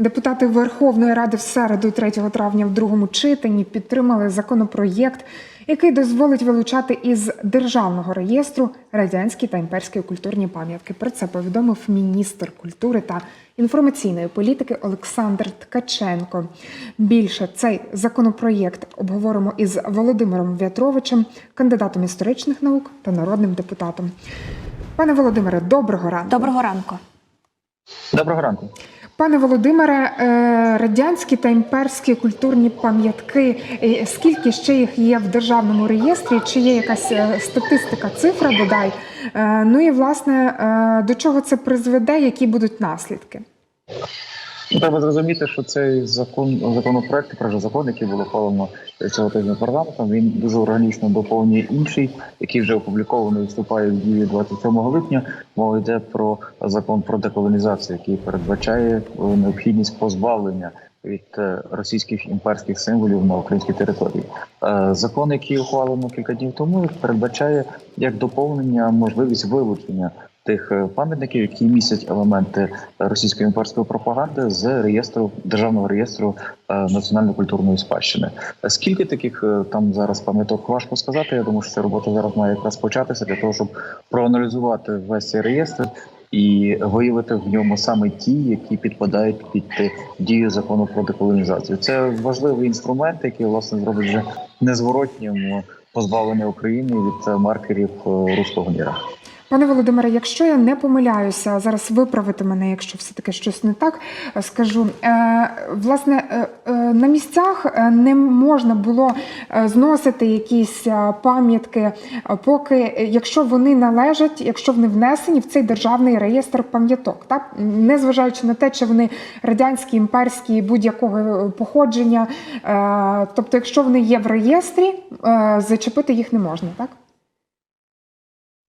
Депутати Верховної Ради в середу 3 травня в другому читанні підтримали законопроєкт, який дозволить вилучати із державного реєстру радянські та імперські культурні пам'ятки. Про це повідомив міністр культури та інформаційної політики Олександр Ткаченко. Більше цей законопроєкт обговоримо із Володимиром В'ятровичем, кандидатом історичних наук та народним депутатом. Пане Володимире, доброго ранку. Доброго ранку. Доброго ранку. Пане Володимире, е, радянські та імперські культурні пам'ятки. Скільки ще їх є в державному реєстрі? Чи є якась е, статистика, цифра бодай? Е, Ну і власне до чого це призведе? Які будуть наслідки? Треба зрозуміти, що цей закон законопроект, про закон, який було ухвалено цього тижня парламентом, він дуже органічно доповнює інший, який вже опублікований вступає в дію 27 липня. Мова йде про закон про деколонізацію, який передбачає е, необхідність позбавлення від е, російських імперських символів на українській території. Е, Закон, який ухвалено кілька днів тому, передбачає як доповнення можливість вилучення тих е, пам'ятників, які містять елементи російської імперської пропаганди з реєстру державного реєстру національної культурної спадщини. Скільки таких там зараз пам'яток важко сказати? Я думаю, що ця робота зараз має якраз початися для того, щоб проаналізувати весь цей реєстр. І виявити в ньому саме ті, які підпадають під е, дію закону про деколонізацію. Це важливий інструмент, який власне зробить вже незворотнім позбавлення України від е, маркерів е, руського міра. Пане Володимире, якщо я не помиляюся, зараз виправити мене, якщо все таки щось не так е, скажу. Е, Власне, е, на місцях не можна було зносити якісь пам'ятки, поки якщо вони належать, якщо вони внесені в цей державний реєстр пам'яток, так незважаючи на те, чи вони радянські, імперські, будь-якого походження. Тобто, якщо вони є в реєстрі, зачепити їх не можна, так?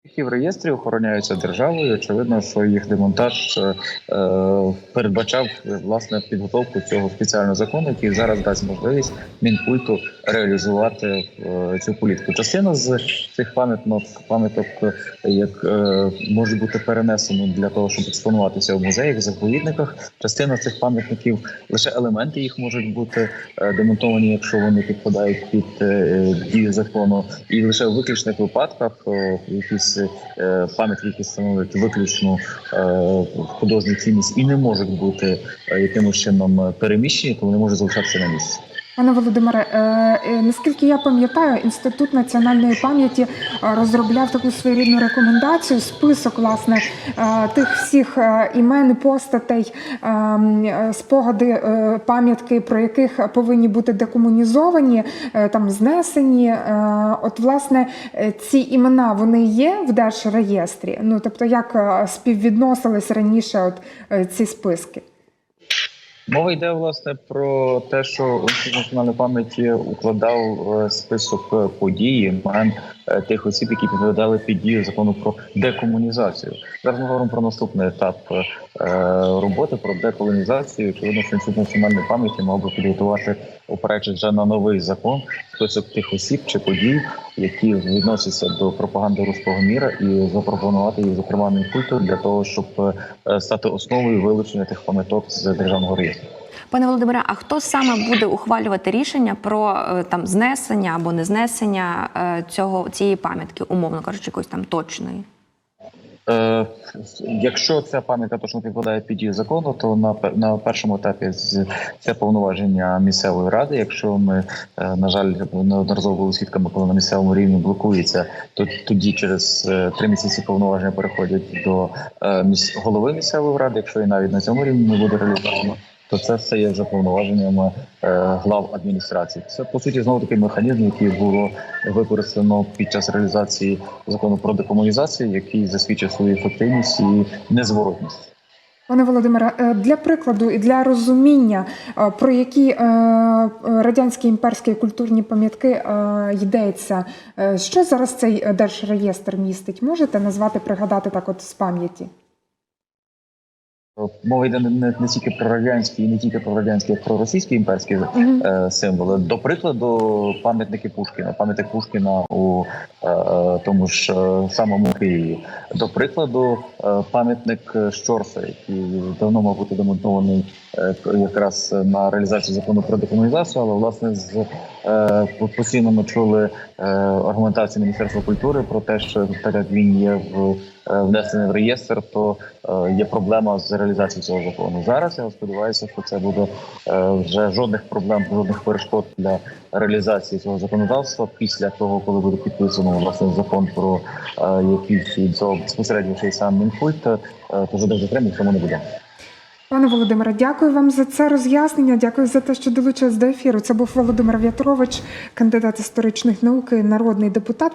Які в реєстрі охороняються державою. Очевидно, що їх демонтаж е, е, передбачав власне підготовку цього спеціального закону, який зараз дасть можливість мінкульту реалізувати е, цю політику. Частина з цих пам'яток пам'яток, як е, можуть бути перенесені для того, щоб експонуватися в музеях, заповідниках. Частина цих пам'ятників лише елементи їх можуть бути демонтовані, якщо вони підпадають під дію закону, і лише в виключних випадках якісь е, пам'ятки, які становлять виключну е, художню цінність і не можуть бути е, якимось чином переміщені, то вони можуть залишатися на місці. Пане Володимире, е, е, наскільки я пам'ятаю, інститут національної пам'яті е, розробляв таку своєрідну рекомендацію, список власне тих всіх імен, постатей, е, м, е, спогади, пам'ятки, про яких повинні бути декомунізовані, там знесені. От, власне, ці імена вони є в держреєстрі. Ну тобто, як співвідносились раніше, от ці списки? Мова йде власне про те, що національна пам'яті укладав е, список е, подій, імен е, тих осіб, які підведали під дію закону про декомунізацію. Зараз ми говоримо про наступний етап роботи про деколонізацію. Очевидно, що Інститут національної пам'яті мав би підготувати, опираючись вже на новий закон, список тих осіб чи подій, які відносяться до пропаганди руського міра, і запропонувати їх зокрема Мінкульту для того, щоб е, стати основою вилучення тих пам'яток з державного реєстру. Пане Володимире, а хто саме буде ухвалювати рішення про е, там знесення або не знесення е, цього цієї пам'ятки, умовно кажучи, якоїсь там точної? Е, якщо ця пам'ятка точно підпадає під дію закону, то на на першому етапі це повноваження місцевої ради. Якщо ми е, на жаль неодноразово були свідками, коли на місцевому рівні блокується, то тоді через е, три місяці повноваження переходять до голови місцевої ради. Якщо і навіть на цьому рівні не буде реалізовано, то це все є вже повноваженнями е, глав адміністрації. Це по суті знову такий механізм, який було використано під час реалізації закону про декомунізацію, який засвідчив свою ефективність і незворотність. Пане Володимире, е, для прикладу і для розуміння, е, про які радянські імперські культурні пам'ятки йдеться, що зараз цей держреєстр містить? Можете назвати, пригадати так, от з пам'яті? Мова йде не, не, не тільки про радянські, і не тільки про радянські, як про російські імперські е, символи. До прикладу, пам'ятники Пушкіна, пам'ятник Пушкіна у е, е, тому ж е, самому Києві. До прикладу, е, пам'ятник Щорса, який давно мав бути демонтований якраз на реалізацію закону про декомунізацію, але власне з е, постійно ми чули е, аргументацію Міністерства культури про те, що так як він є в е, внесений в реєстр, то е, є проблема з реалізацією цього закону. Зараз я сподіваюся, що це буде е, вже жодних проблем, жодних перешкод для реалізації цього законодавства після того, коли буде підписано власне закон про е, який цього безпосередньо сам Мінкульт, е, то жодних затримань в цьому не буде. Пане Володимире, дякую вам за це роз'яснення. Дякую за те, що долучились до ефіру. Це був Володимир В'ятрович, кандидат історичних наук, і народний депутат.